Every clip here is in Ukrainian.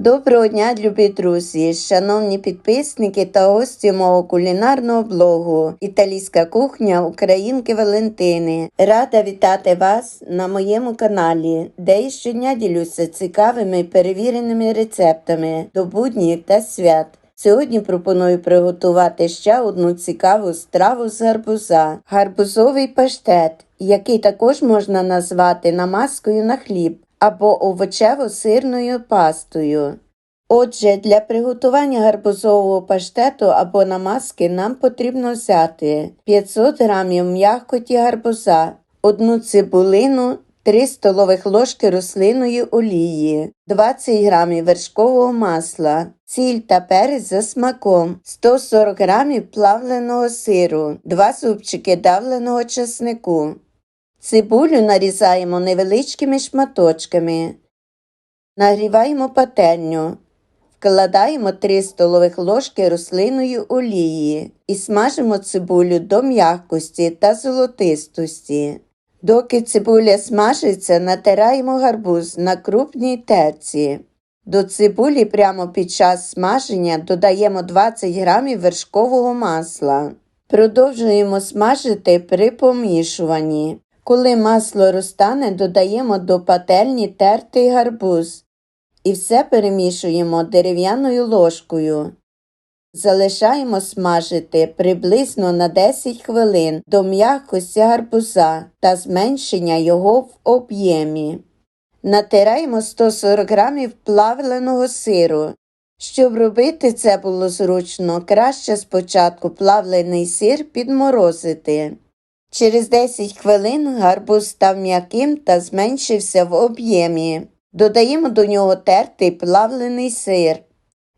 Доброго дня, любі друзі, шановні підписники та гості мого кулінарного блогу Італійська кухня Українки Валентини. Рада вітати вас на моєму каналі, де я щодня ділюся цікавими перевіреними рецептами до буднів та свят. Сьогодні пропоную приготувати ще одну цікаву страву з гарбуза гарбузовий паштет, який також можна назвати намазкою на хліб або овочево-сирною пастою. Отже, для приготування гарбузового паштету або намазки нам потрібно взяти 500 г м'якоті гарбуза, одну цибулину, 3 столових ложки рослинної олії, 20 г вершкового масла, сіль та перець за смаком, 140 г плавленого сиру, 2 зубчики давленого чеснику. Цибулю нарізаємо невеличкими шматочками. Нагріваємо пательню. Вкладаємо 3 столових ложки рослинної олії і смажимо цибулю до м'якості та золотистості. Доки цибуля смажиться, натираємо гарбуз на крупній терці. До цибулі прямо під час смаження додаємо 20 г вершкового масла. Продовжуємо смажити при помішуванні. Коли масло розтане, додаємо до пательні тертий гарбуз і все перемішуємо дерев'яною ложкою. Залишаємо смажити приблизно на 10 хвилин до м'якості гарбуза та зменшення його в об'ємі. Натираємо 140 г плавленого сиру. Щоб робити це було зручно, краще спочатку плавлений сир підморозити. Через 10 хвилин гарбуз став м'яким та зменшився в об'ємі. Додаємо до нього тертий плавлений сир.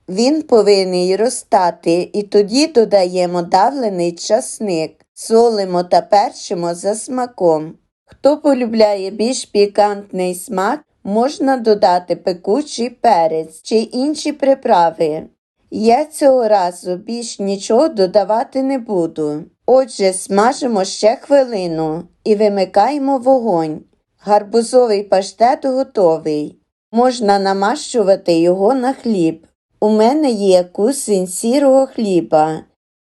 Він повинен розтати і тоді додаємо давлений часник, солимо та перчимо за смаком. Хто полюбляє більш пікантний смак, можна додати пекучий перець чи інші приправи. Я цього разу більш нічого додавати не буду. Отже, смажимо ще хвилину і вимикаємо вогонь. Гарбузовий паштет готовий. Можна намащувати його на хліб. У мене є кусень сірого хліба.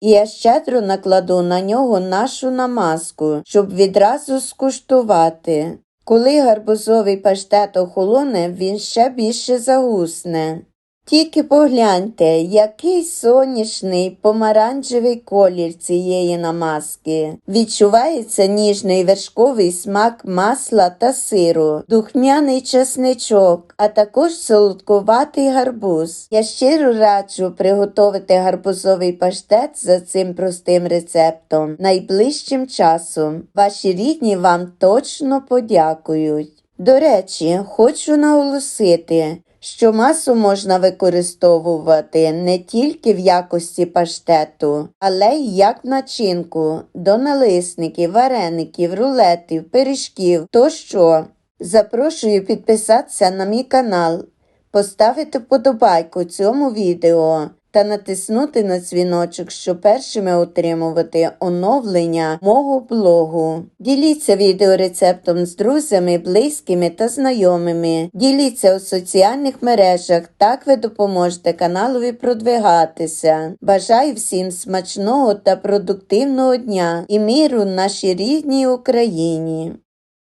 І я щедро накладу на нього нашу намазку, щоб відразу скуштувати. Коли гарбузовий паштет охолоне, він ще більше загусне. Тільки погляньте, який сонячний помаранчевий колір цієї намазки. Відчувається ніжний вершковий смак масла та сиру, духмяний чесничок, а також солодкуватий гарбуз. Я щиро раджу приготувати гарбузовий паштет за цим простим рецептом найближчим часом. Ваші рідні вам точно подякують. До речі, хочу наголосити, що масу можна використовувати не тільки в якості паштету, але й як начинку до налисників, вареників, рулетів, пиріжків тощо. Запрошую підписатися на мій канал, поставити вподобайку цьому відео та натиснути на дзвіночок, щоб першими отримувати оновлення мого блогу. Діліться відеорецептом з друзями, близькими та знайомими. Діліться у соціальних мережах, так ви допоможете каналові продвигатися. Бажаю всім смачного та продуктивного дня і миру нашій рідній Україні.